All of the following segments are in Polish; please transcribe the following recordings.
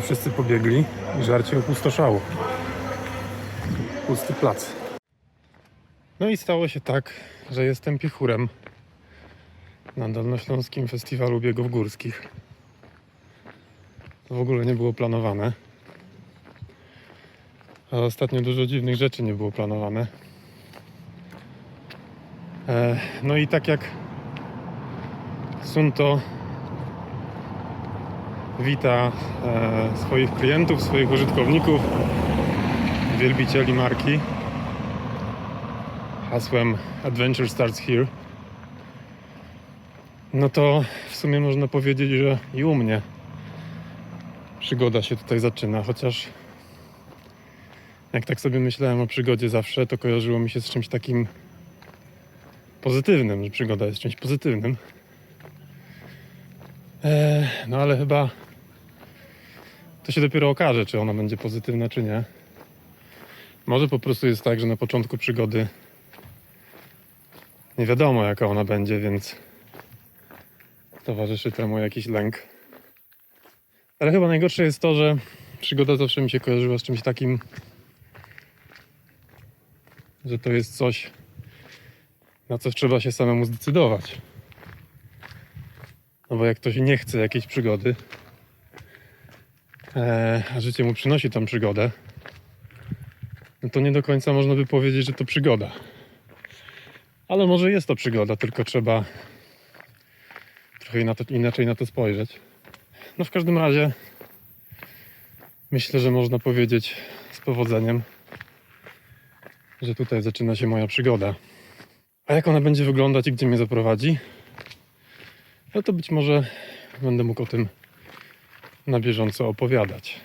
Wszyscy pobiegli i żarcie opustoszało. Pusty plac. No i stało się tak, że jestem piechurem na Dolnośląskim Festiwalu Biegów Górskich. To w ogóle nie było planowane. A ostatnio dużo dziwnych rzeczy nie było planowane. E, no i tak jak Sunto wita e, swoich klientów, swoich użytkowników, wielbicieli marki hasłem Adventure Starts Here. No to w sumie można powiedzieć, że i u mnie przygoda się tutaj zaczyna, chociaż jak tak sobie myślałem o przygodzie zawsze, to kojarzyło mi się z czymś takim pozytywnym, że przygoda jest czymś pozytywnym. Eee, no ale chyba to się dopiero okaże, czy ona będzie pozytywna, czy nie. Może po prostu jest tak, że na początku przygody nie wiadomo, jaka ona będzie, więc towarzyszy temu jakiś lęk. Ale chyba najgorsze jest to, że przygoda zawsze mi się kojarzyła z czymś takim, że to jest coś, na co trzeba się samemu zdecydować. No bo jak ktoś nie chce jakiejś przygody, a życie mu przynosi tą przygodę, no to nie do końca można by powiedzieć, że to przygoda. Ale może jest to przygoda, tylko trzeba trochę inaczej na to spojrzeć. No w każdym razie myślę, że można powiedzieć z powodzeniem, że tutaj zaczyna się moja przygoda. A jak ona będzie wyglądać i gdzie mnie zaprowadzi, no to być może będę mógł o tym na bieżąco opowiadać.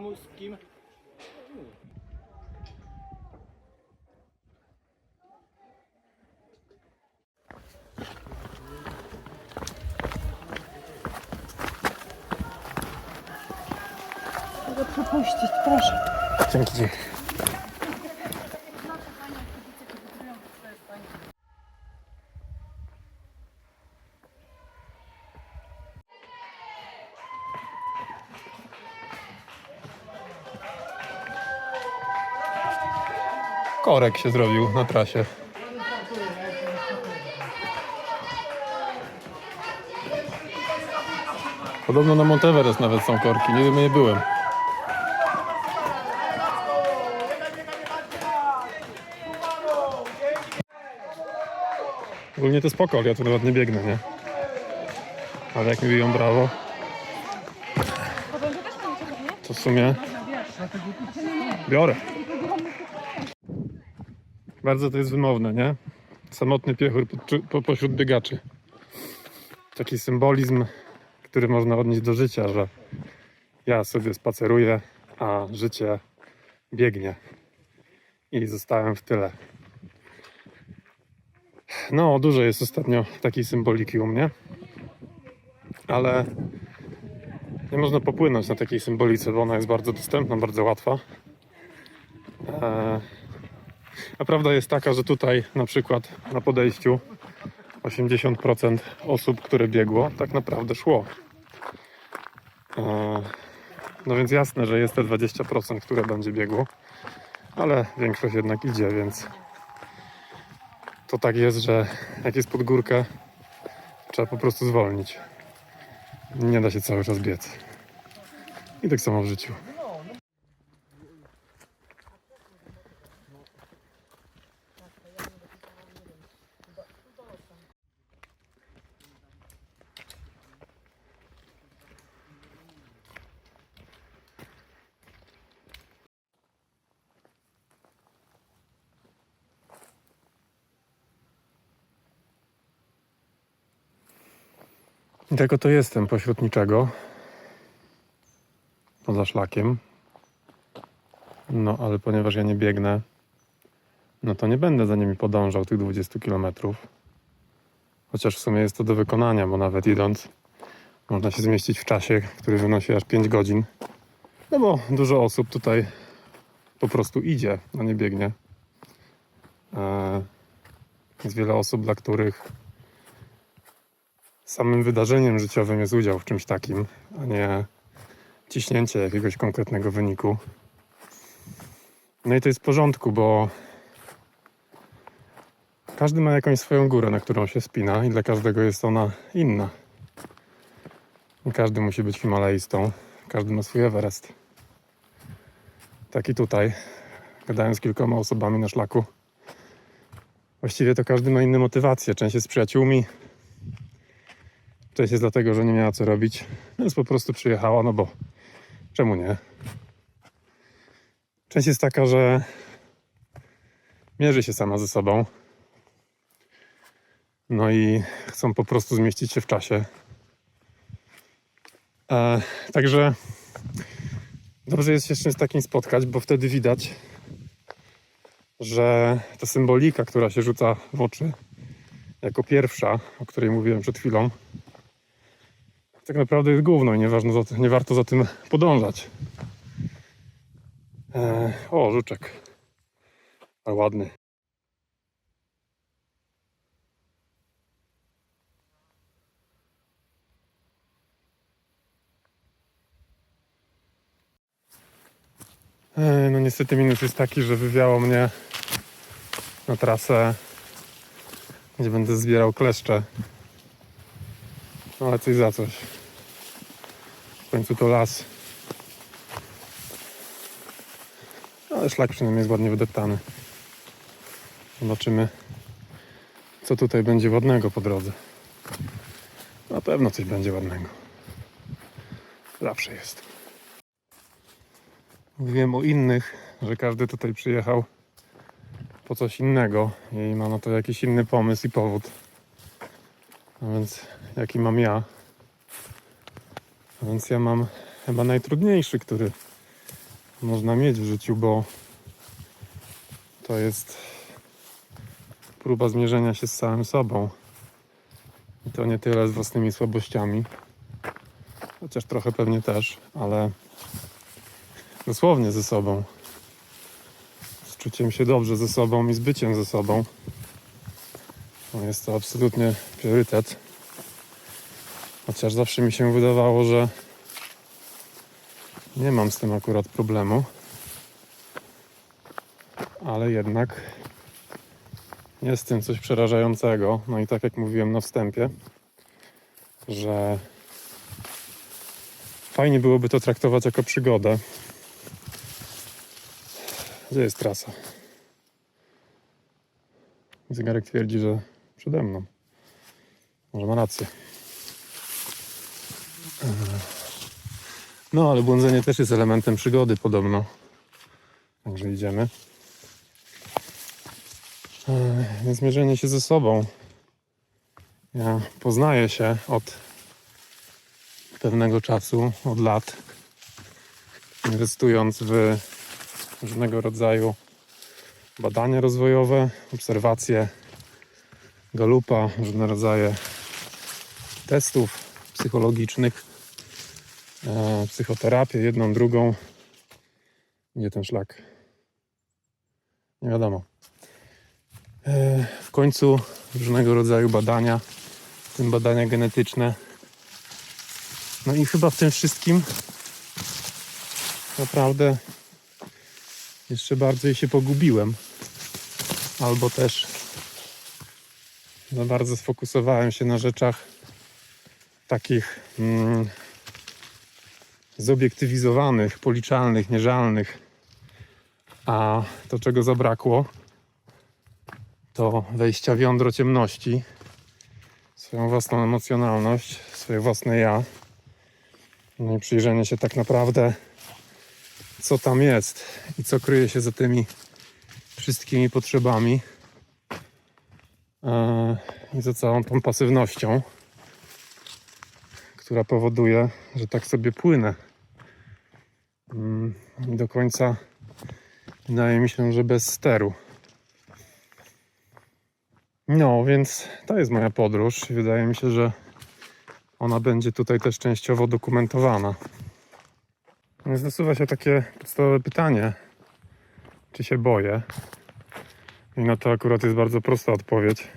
Komu z kim? Mogę przepuścić, proszę. Dzięki, dzięki. Korek się zrobił na trasie. Podobno na Monteverest nawet są korki, wiem, nie byłem. Ogólnie to spoko, ja tu nawet nie biegnę, nie? Ale jak mi biją brawo, to w sumie biorę. Bardzo to jest wymowne, nie? Samotny piechur po, po, pośród biegaczy. Taki symbolizm, który można odnieść do życia, że ja sobie spaceruję, a życie biegnie. I zostałem w tyle. No, dużo jest ostatnio takiej symboliki u mnie, ale nie można popłynąć na takiej symbolice, bo ona jest bardzo dostępna, bardzo łatwa. Eee, a prawda jest taka, że tutaj na przykład na podejściu 80% osób, które biegło, tak naprawdę szło. Eee, no więc jasne, że jest te 20%, które będzie biegło, ale większość jednak idzie, więc to tak jest, że jak jest pod górkę, trzeba po prostu zwolnić. Nie da się cały czas biec. I tak samo w życiu. I tak oto jestem pośród niczego. poza szlakiem. No ale ponieważ ja nie biegnę, no to nie będę za nimi podążał tych 20 km. Chociaż w sumie jest to do wykonania, bo nawet idąc można się zmieścić w czasie, który wynosi aż 5 godzin. No bo dużo osób tutaj po prostu idzie, a nie biegnie. Eee, Jest wiele osób, dla których samym wydarzeniem życiowym jest udział w czymś takim, a nie ciśnięcie jakiegoś konkretnego wyniku. No i to jest w porządku, bo każdy ma jakąś swoją górę, na którą się spina i dla każdego jest ona inna. Każdy musi być Himalajstą, każdy ma swój Everest. Tak i tutaj, gadając z kilkoma osobami na szlaku, właściwie to każdy ma inne motywacje. Część jest z przyjaciółmi, część jest dlatego, że nie miała co robić, więc po prostu przyjechała, no bo czemu nie? Część jest taka, że mierzy się sama ze sobą. No i chcą po prostu zmieścić się w czasie. E, także dobrze jest się z czymś takim spotkać, bo wtedy widać, że ta symbolika, która się rzuca w oczy jako pierwsza, o której mówiłem przed chwilą, tak naprawdę jest główną i nie, ważno za, nie warto za tym podążać. E, o, żuczek. Ale ładny. E, No niestety minus jest taki, że wywiało mnie na trasę, gdzie będę zbierał kleszcze. No ale coś za coś. W końcu to las. Ale szlak przynajmniej jest ładnie wydeptany. Zobaczymy, co tutaj będzie ładnego po drodze. Na pewno coś będzie ładnego. Zawsze jest. Mówiłem o innych, że każdy tutaj przyjechał po coś innego i ma na to jakiś inny pomysł i powód. A więc jaki mam ja? Więc ja mam chyba najtrudniejszy, który można mieć w życiu, bo to jest próba zmierzenia się z samym sobą. I to nie tyle z własnymi słabościami, chociaż trochę pewnie też, ale dosłownie ze sobą. Z czuciem się dobrze ze sobą i z byciem ze sobą. Jest to absolutnie priorytet. Chociaż zawsze mi się wydawało, że nie mam z tym akurat problemu. Ale jednak jest w tym coś przerażającego. No i tak jak mówiłem na wstępie, że fajnie byłoby to traktować jako przygodę. Gdzie jest trasa? Zegarek twierdzi, że przede mną. Może ma rację. Eee. No, ale błądzenie też jest elementem przygody podobno. Także idziemy. Więc zmierzenie się ze sobą. Ja poznaję się od pewnego czasu, od lat, inwestując w różnego rodzaju badania rozwojowe, obserwacje galupa, różne rodzaje testów psychologicznych, psychoterapię, jedną, drugą. Gdzie ten szlak? Nie wiadomo. E, w końcu różnego rodzaju badania, w tym badania genetyczne. No i chyba w tym wszystkim naprawdę jeszcze bardziej się pogubiłem. Albo też za bardzo sfokusowałem się na rzeczach takich mm, zobiektywizowanych, policzalnych, mierzalnych. A to, czego zabrakło, to wejścia w jądro ciemności, swoją własną emocjonalność, swoje własne ja. No i przyjrzenie się tak naprawdę, co tam jest i co kryje się za tymi wszystkimi potrzebami e, i za całą tą pasywnością, która powoduje, że tak sobie płynę Nie do końca wydaje mi się, że bez steru. No, więc to jest moja podróż wydaje mi się, że ona będzie tutaj też częściowo dokumentowana. Więc nasuwa się takie podstawowe pytanie, czy się boję? I na to akurat jest bardzo prosta odpowiedź.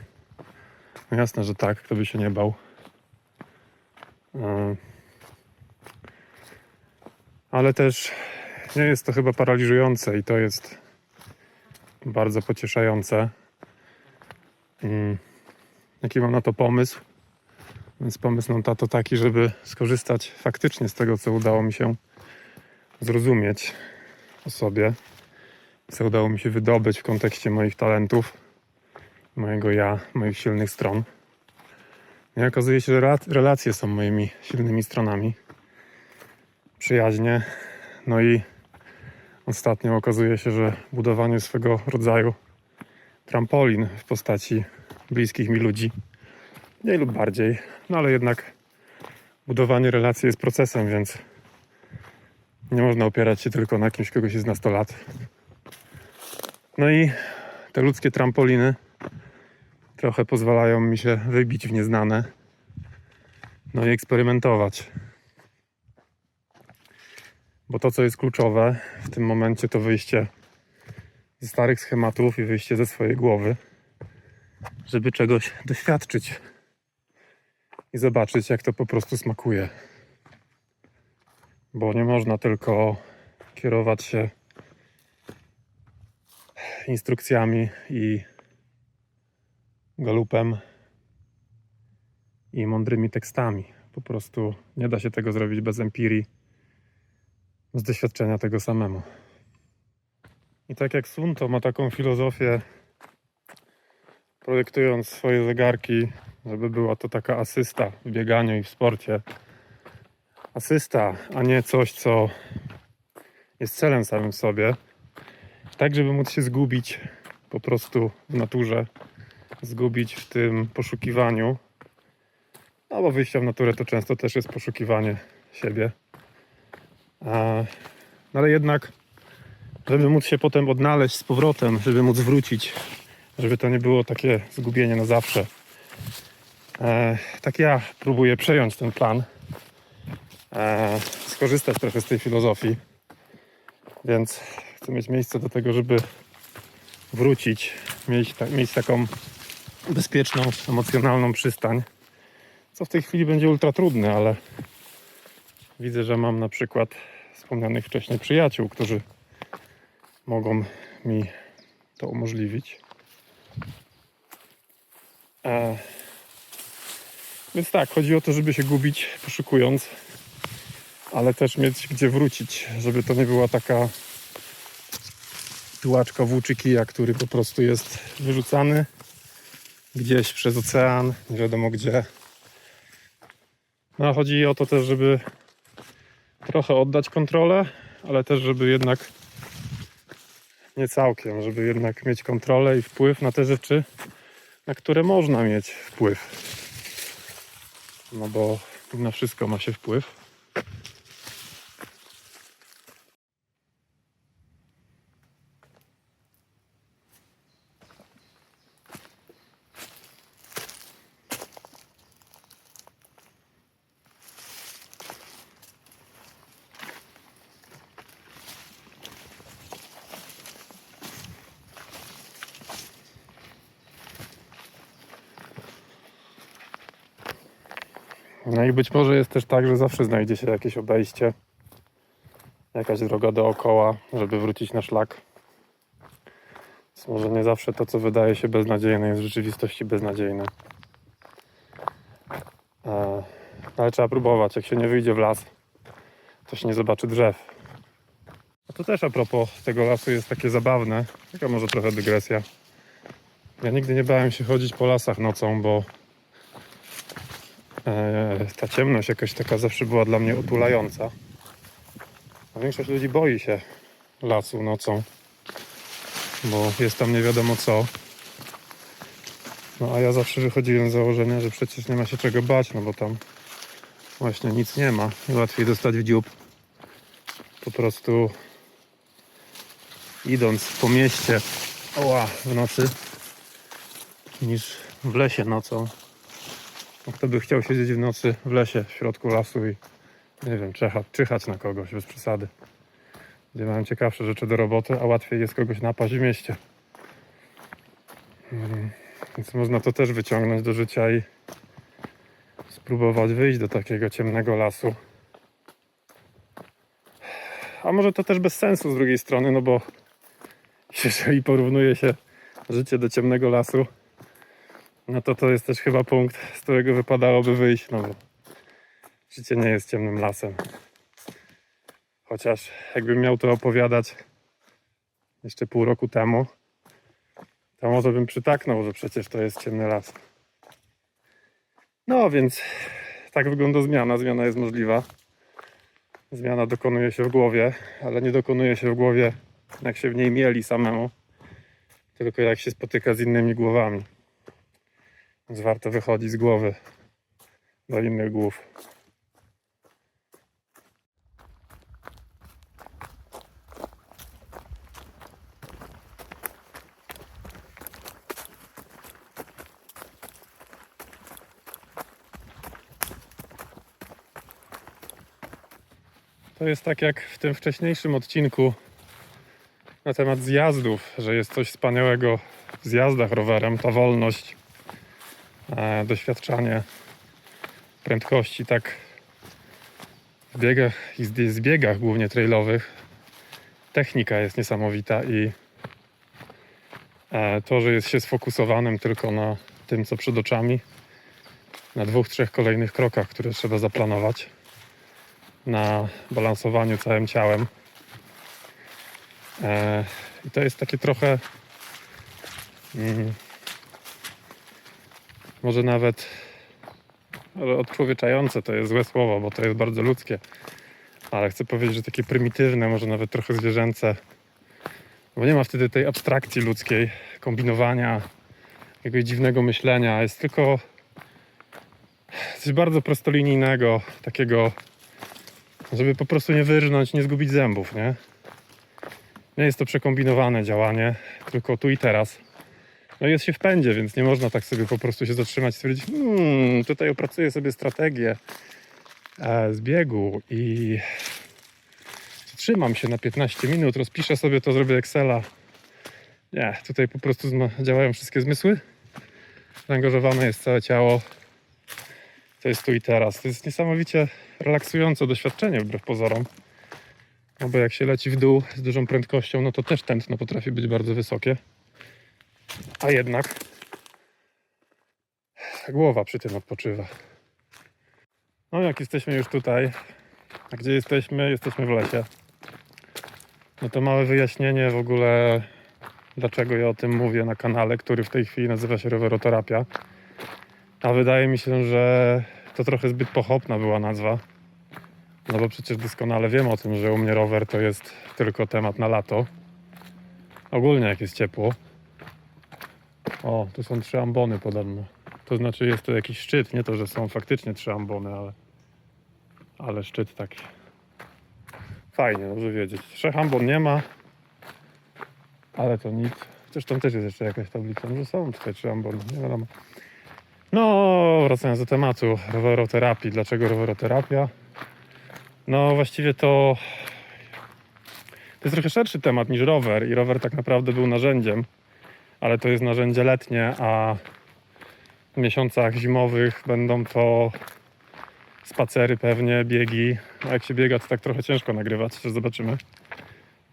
No jasne, że tak, kto by się nie bał. E, Ale też nie jest to chyba paraliżujące i to jest bardzo pocieszające. Mm, Jaki mam na to pomysł? Więc pomysł mam tato taki, żeby skorzystać faktycznie z tego, co udało mi się zrozumieć o sobie, co udało mi się wydobyć w kontekście moich talentów, mojego ja, moich silnych stron. No I okazuje się, że rela- relacje są moimi silnymi stronami. Przyjaźnie. No i ostatnio okazuje się, że budowanie swego rodzaju trampolin w postaci bliskich mi ludzi, mniej lub bardziej, no ale jednak budowanie relacji jest procesem, więc nie można opierać się tylko na kimś, kogo się zna 100 lat. No i te ludzkie trampoliny trochę pozwalają mi się wybić w nieznane, no i eksperymentować. Bo to, co jest kluczowe w tym momencie, to wyjście ze starych schematów i wyjście ze swojej głowy, żeby czegoś doświadczyć i zobaczyć, jak to po prostu smakuje. Bo nie można tylko kierować się instrukcjami i galupem i mądrymi tekstami. Po prostu nie da się tego zrobić bez empirii, z doświadczenia tego samemu. I tak jak Sunto ma taką filozofię, projektując swoje zegarki, żeby była to taka asysta w bieganiu i w sporcie. Asysta, a nie coś, co jest celem samym w sobie. Tak, żeby móc się zgubić po prostu w naturze, zgubić w tym poszukiwaniu. No bo wyjście w naturę to często też jest poszukiwanie siebie. No ale jednak, żeby móc się potem odnaleźć z powrotem, żeby móc wrócić, żeby to nie było takie zgubienie na zawsze. E, tak ja próbuję przejąć ten plan, e, skorzystać trochę z tej filozofii, więc chcę mieć miejsce do tego, żeby wrócić, mieć, ta, mieć taką bezpieczną, emocjonalną przystań, co w tej chwili będzie ultra trudne, ale widzę, że mam na przykład wspomnianych wcześniej przyjaciół, którzy mogą mi to umożliwić. E, więc tak, chodzi o to, żeby się gubić poszukując, ale też mieć gdzie wrócić, żeby to nie była taka tułaczka włóczy kija, który po prostu jest wyrzucany gdzieś przez ocean, nie wiadomo gdzie. No a chodzi o to też, żeby trochę oddać kontrolę, ale też, żeby jednak nie całkiem, żeby jednak mieć kontrolę i wpływ na te rzeczy, na które można mieć wpływ. No bo na wszystko ma się wpływ. No być może jest też tak, że zawsze znajdzie się jakieś obejście, jakaś droga dookoła, żeby wrócić na szlak. Więc może nie zawsze to, co wydaje się beznadziejne, jest w rzeczywistości beznadziejne. E, ale trzeba próbować. Jak się nie wyjdzie w las, to się nie zobaczy drzew. A to też a propos tego lasu jest takie zabawne. Taka może trochę dygresja. Ja nigdy nie bałem się chodzić po lasach nocą, bo ta ciemność jakaś taka zawsze była dla mnie otulająca. A większość ludzi boi się lasu nocą, bo jest tam nie wiadomo co. No a ja zawsze wychodziłem z założenia, że przecież nie ma się czego bać, no bo tam właśnie nic nie ma łatwiej dostać w dziób po prostu idąc po mieście oła, w nocy niż w lesie nocą. No, Kto by chciał siedzieć w nocy w lesie, w środku lasu i nie wiem, czyhać, czyhać na kogoś bez przesady. Gdzie mają ciekawsze rzeczy do roboty, a łatwiej jest kogoś napaść w mieście. Mm, Więc można to też wyciągnąć do życia i spróbować wyjść do takiego ciemnego lasu. A może to też bez sensu z drugiej strony, no bo jeżeli porównuje się życie do ciemnego lasu, no to to jest też chyba punkt, z którego wypadałoby wyjść, no bo życie nie jest ciemnym lasem. Chociaż jakbym miał to opowiadać jeszcze pół roku temu, to może bym przytaknął, że przecież to jest ciemny las. No więc tak wygląda zmiana. Zmiana jest możliwa. Zmiana dokonuje się w głowie, ale nie dokonuje się w głowie, jak się w niej mieli samemu, tylko jak się spotyka z innymi głowami. Więc warto wychodzić z głowy do innych głów. To jest tak jak w tym wcześniejszym odcinku na temat zjazdów, że jest coś wspaniałego w zjazdach rowerem, ta wolność, doświadczanie prędkości, tak w biegach i zbiegach głównie trailowych technika jest niesamowita i e, to, że jest się sfokusowanym tylko na tym, co przed oczami, na dwóch, trzech kolejnych krokach, które trzeba zaplanować, na balansowaniu całym ciałem. E, I to jest takie trochę mm, może nawet odczłowieczające to jest złe słowo, bo to jest bardzo ludzkie. Ale chcę powiedzieć, że takie prymitywne, może nawet trochę zwierzęce. Bo nie ma wtedy tej abstrakcji ludzkiej, kombinowania, jakiegoś dziwnego myślenia. Jest tylko coś bardzo prostolinijnego, takiego żeby po prostu nie wyrżnąć, nie zgubić zębów, nie? Nie jest to przekombinowane działanie, tylko tu i teraz. No jest się w pędzie, więc nie można tak sobie po prostu się zatrzymać i stwierdzić, hmm, tutaj opracuję sobie strategię e, zbiegu i trzymam się na 15 minut, rozpiszę sobie to, zrobię Excela. Nie, tutaj po prostu działają wszystkie zmysły. Zaangażowane jest całe ciało. To jest tu i teraz. To jest niesamowicie relaksujące doświadczenie wbrew pozorom. No bo jak się leci w dół z dużą prędkością, no to też tętno potrafi być bardzo wysokie. A jednak głowa przy tym odpoczywa. No jak jesteśmy już tutaj, a gdzie jesteśmy? Jesteśmy w lesie. No to małe wyjaśnienie w ogóle, dlaczego ja o tym mówię na kanale, który w tej chwili nazywa się Roweroterapia. A wydaje mi się, że to trochę zbyt pochopna była nazwa. No bo przecież doskonale wiem o tym, że u mnie rower to jest tylko temat na lato. Ogólnie jak jest ciepło. O, tu są trzy ambony podobno. To znaczy jest to jakiś szczyt, nie to, że są faktycznie trzy ambony, ale, ale szczyt taki. Fajnie, dobrze wiedzieć. Trzech ambon nie ma, ale to nic. Zresztą też jest jeszcze jakaś tablica, że są tutaj trzy ambony, nie wiadomo. No, wracając do tematu roweroterapii. Dlaczego roweroterapia? No, właściwie to to jest trochę szerszy temat niż rower i rower tak naprawdę był narzędziem, ale to jest narzędzie letnie, a w miesiącach zimowych będą to spacery pewnie, biegi. A jak się biega, to tak trochę ciężko nagrywać, jeszcze zobaczymy.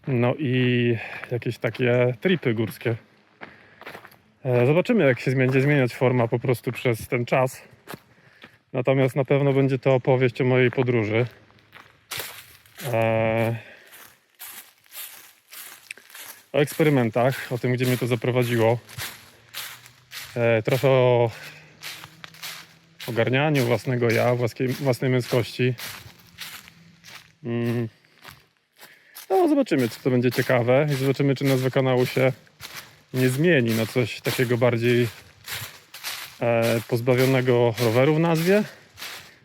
No i jakieś takie tripy górskie. E, Zobaczymy, jak się będzie zmieniać forma po prostu przez ten czas. Natomiast na pewno będzie to opowieść o mojej podróży. E, O eksperymentach, o tym, gdzie mnie to zaprowadziło. E, Trochę o ogarnianiu własnego ja, własnej, własnej męskości. Mm. No, zobaczymy, czy to będzie ciekawe i zobaczymy, czy nazwa kanału się nie zmieni na coś takiego bardziej e, pozbawionego roweru w nazwie.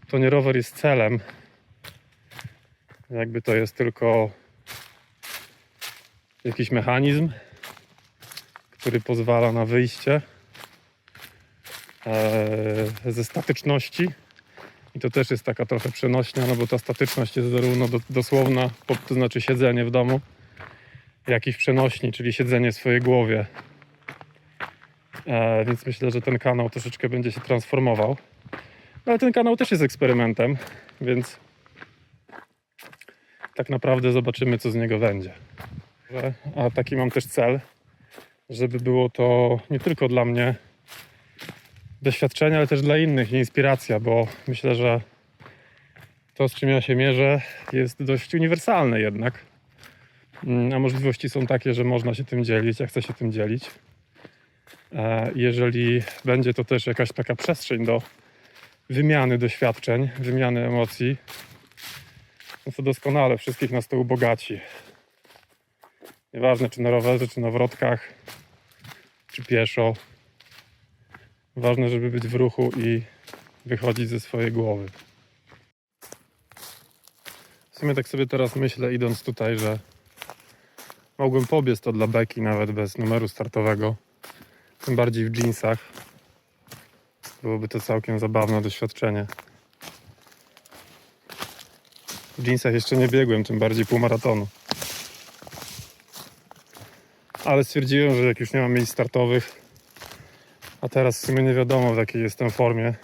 To nie rower jest celem. Jakby to jest tylko jakiś mechanizm, który pozwala na wyjście e, ze statyczności. I to też jest taka trochę przenośnia, no bo ta statyczność jest zarówno do, dosłowna, to znaczy siedzenie w domu, jak i w przenośni, czyli siedzenie w swojej głowie. E, więc myślę, że ten kanał troszeczkę będzie się transformował. No, ale ten kanał też jest eksperymentem, więc tak naprawdę zobaczymy, co z niego będzie. A taki mam też cel, żeby było to nie tylko dla mnie doświadczenie, ale też dla innych inspiracja, bo myślę, że to, z czym ja się mierzę, jest dość uniwersalne jednak. Mm, A możliwości są takie, że można się tym dzielić, ja chcę się tym dzielić. E, Jeżeli będzie to też jakaś taka przestrzeń do wymiany doświadczeń, wymiany emocji, no to doskonale wszystkich nas to ubogaci. Nieważne czy na rowerze, czy na wrotkach, czy pieszo. Ważne, żeby być w ruchu i wychodzić ze swojej głowy. W sumie tak sobie teraz myślę, idąc tutaj, że mogłem pobiec to dla beki nawet bez numeru startowego. Tym bardziej w jeansach. Byłoby to całkiem zabawne doświadczenie. W jeansach jeszcze nie biegłem, tym bardziej półmaratonu. Ale stwierdziłem, że jak już nie mam miejsc startowych, a teraz w sumie nie wiadomo w jakiej jestem formie,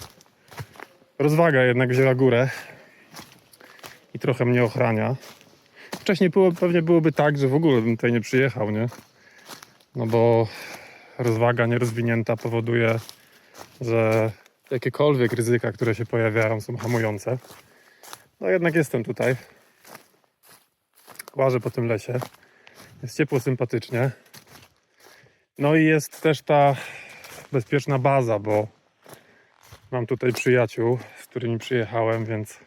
rozwaga jednak wzięła górę i trochę mnie ochrania. Wcześniej było, pewnie byłoby tak, że w ogóle bym tutaj nie przyjechał, nie? No bo rozwaga nierozwinięta powoduje, że jakiekolwiek ryzyka, które się pojawiają, są hamujące. No jednak jestem tutaj. Łażę po tym lesie. Jest ciepło, sympatycznie. No i jest też ta bezpieczna baza, bo mam tutaj przyjaciół, z którymi przyjechałem, więc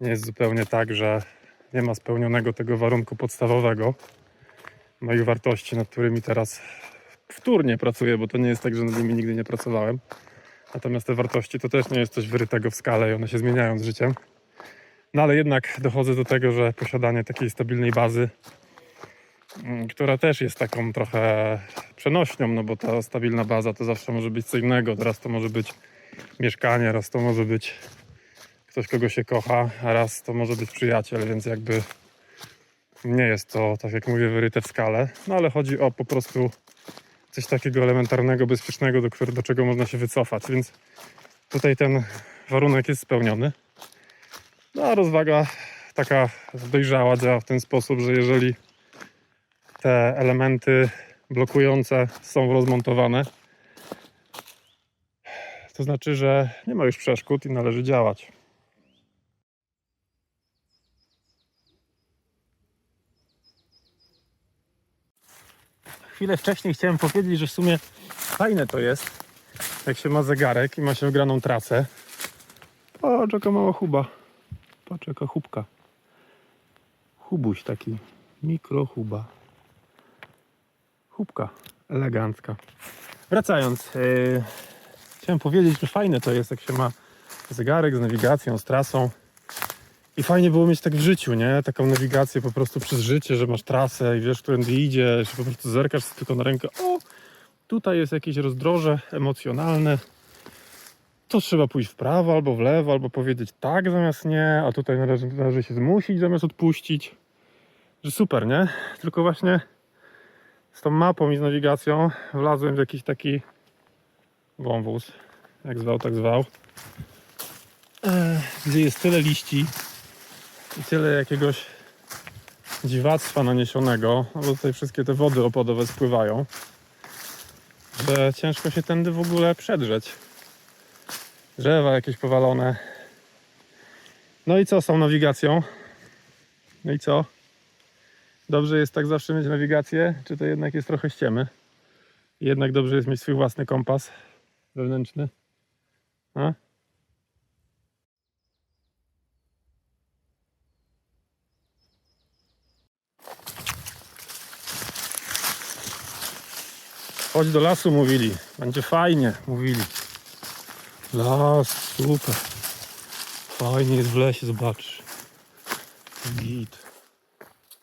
nie jest zupełnie tak, że nie ma spełnionego tego warunku podstawowego moich wartości, nad którymi teraz wtórnie pracuję, bo to nie jest tak, że nad nimi nigdy nie pracowałem. Natomiast te wartości to też nie jest coś wyrytego w skale i one się zmieniają z życiem. No ale jednak dochodzę do tego, że posiadanie takiej stabilnej bazy, która też jest taką trochę przenośnią, no bo ta stabilna baza to zawsze może być co innego. Teraz to może być mieszkanie, raz to może być ktoś, kogo się kocha, a raz to może być przyjaciel, więc jakby nie jest to, tak jak mówię, wyryte w skale. No ale chodzi o po prostu coś takiego elementarnego, bezpiecznego, do, do czego można się wycofać, więc tutaj ten warunek jest spełniony. No a rozwaga taka dojrzała działa w ten sposób, że jeżeli te elementy blokujące są rozmontowane, to znaczy, że nie ma już przeszkód i należy działać. Chwilę wcześniej chciałem powiedzieć, że w sumie fajne to jest, jak się ma zegarek i ma się wgraną trasę. O, jaka mała chuba. Patrz jaka chubka. Hubuś taki. Mikrochuba. Chubka. Elegancka. Wracając. Yy, chciałem powiedzieć, że fajne to jest, jak się ma zegarek z nawigacją, z trasą. I fajnie było mieć tak w życiu, nie? Taką nawigację po prostu przez życie, że masz trasę i wiesz, którędy idziesz, po prostu zerkasz tylko na rękę. O, tutaj jest jakieś rozdroże emocjonalne. To trzeba pójść w prawo albo w lewo, albo powiedzieć tak zamiast nie, a tutaj należy, należy się zmusić zamiast odpuścić. Że super, nie? Tylko właśnie z tą mapą i z nawigacją wlazłem w jakiś taki wąwóz, jak zwał, tak zwał, Ech, gdzie jest tyle liści i tyle jakiegoś dziwactwa naniesionego, no bo tutaj wszystkie te wody opadowe spływają, że ciężko się tędy w ogóle przedrzeć. Drzewa jakieś powalone. No i co z tą nawigacją? No i co? Dobrze jest tak zawsze mieć nawigację, czy to jednak jest trochę ściemy? Jednak dobrze jest mieć swój własny kompas wewnętrzny. A? Chodź do lasu, mówili. Będzie fajnie, mówili. Las, super. Fajnie jest w lesie, zobacz. Git.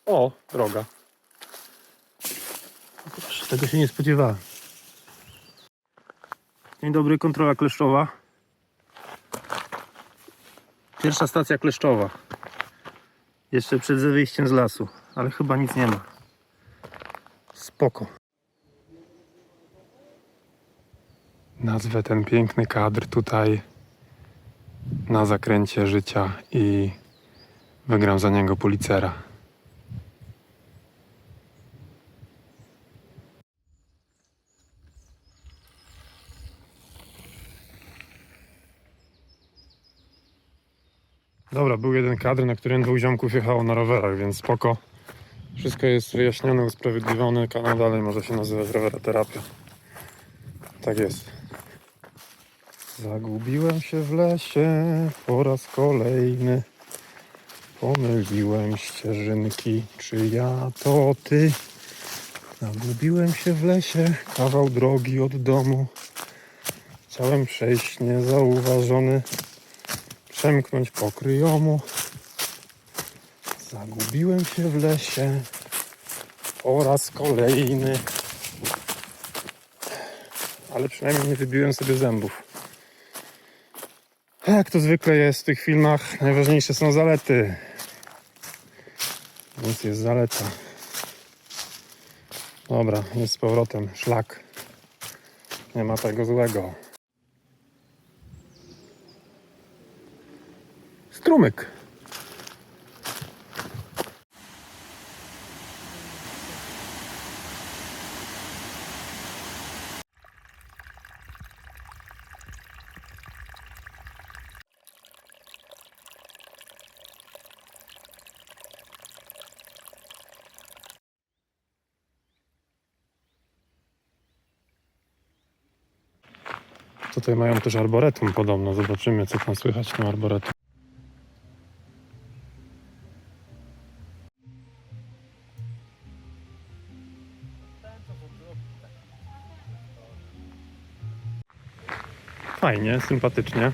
O, droga. Tego się nie spodziewałem. Dzień dobry, kontrola kleszczowa. Pierwsza stacja kleszczowa. Jeszcze przed wyjściem z lasu, ale chyba nic nie ma. Spoko. Nazwę ten piękny kadr tutaj na zakręcie życia i wygram za niego policera. Dobra, był jeden kadr, na którym dwóch ziomków jechało na rowerach, więc spoko. Wszystko jest wyjaśnione, usprawiedliwione. Kanał dalej może się nazywać roweroterapia. Tak jest. Zagubiłem się w lesie po raz kolejny. Pomyliłem ścieżynki, czy ja to ty. Zagubiłem się w lesie, kawał drogi od domu. Chciałem przejść niezauważony, przemknąć po kryjomu. Zagubiłem się w lesie po raz kolejny. Ale przynajmniej nie wybiłem sobie zębów. Jak to zwykle jest w tych filmach, najważniejsze są zalety. Więc jest zaleta. Dobra, jest z powrotem szlak. Nie ma tego złego. Strumyk. Tutaj mają też arboretum podobno. Zobaczymy, co tam słychać w tym arboretum. Fajnie, sympatycznie.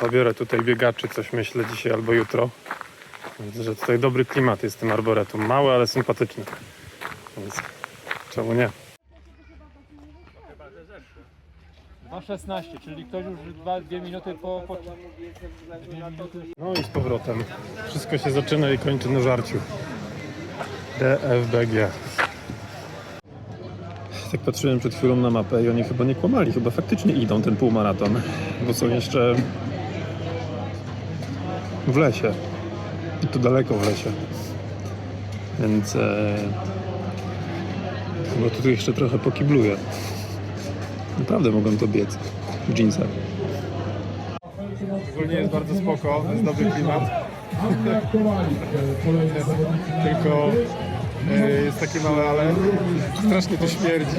Zabiorę tutaj biegaczy, coś myślę dzisiaj albo jutro. Widzę, że tutaj dobry klimat jest w tym arboretum. Mały, ale sympatyczny. Więc czemu nie? 2.16, czyli ktoś już dwa, dwie minuty po, po... No i z powrotem. Wszystko się zaczyna i kończy na żarciu. DFBG. Tak patrzyłem przed chwilą na mapę i oni chyba nie kłamali, chyba faktycznie idą ten półmaraton, bo są jeszcze w lesie. I to daleko w lesie. Więc e... bo tu jeszcze trochę pokibluję. Naprawdę mogą to biec w jeansach. Ogólnie jest bardzo spoko, jest dobry klimat. Tylko e, jest takie małe ale. Strasznie to śmierdzi.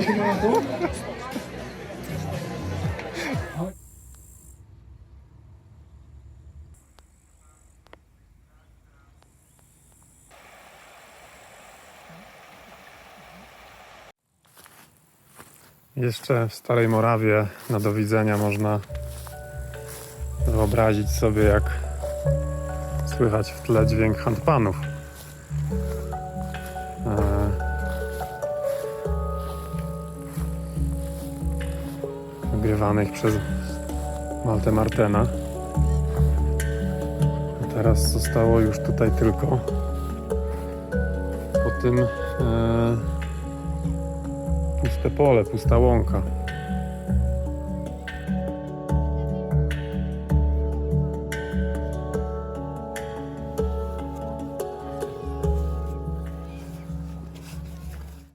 Jeszcze w Starej Morawie na do widzenia można wyobrazić sobie, jak słychać w tle dźwięk handpanów. Nagrywanych przez Maltę Martena. A teraz zostało już tutaj tylko po tym eee, puste pole, pusta łąka.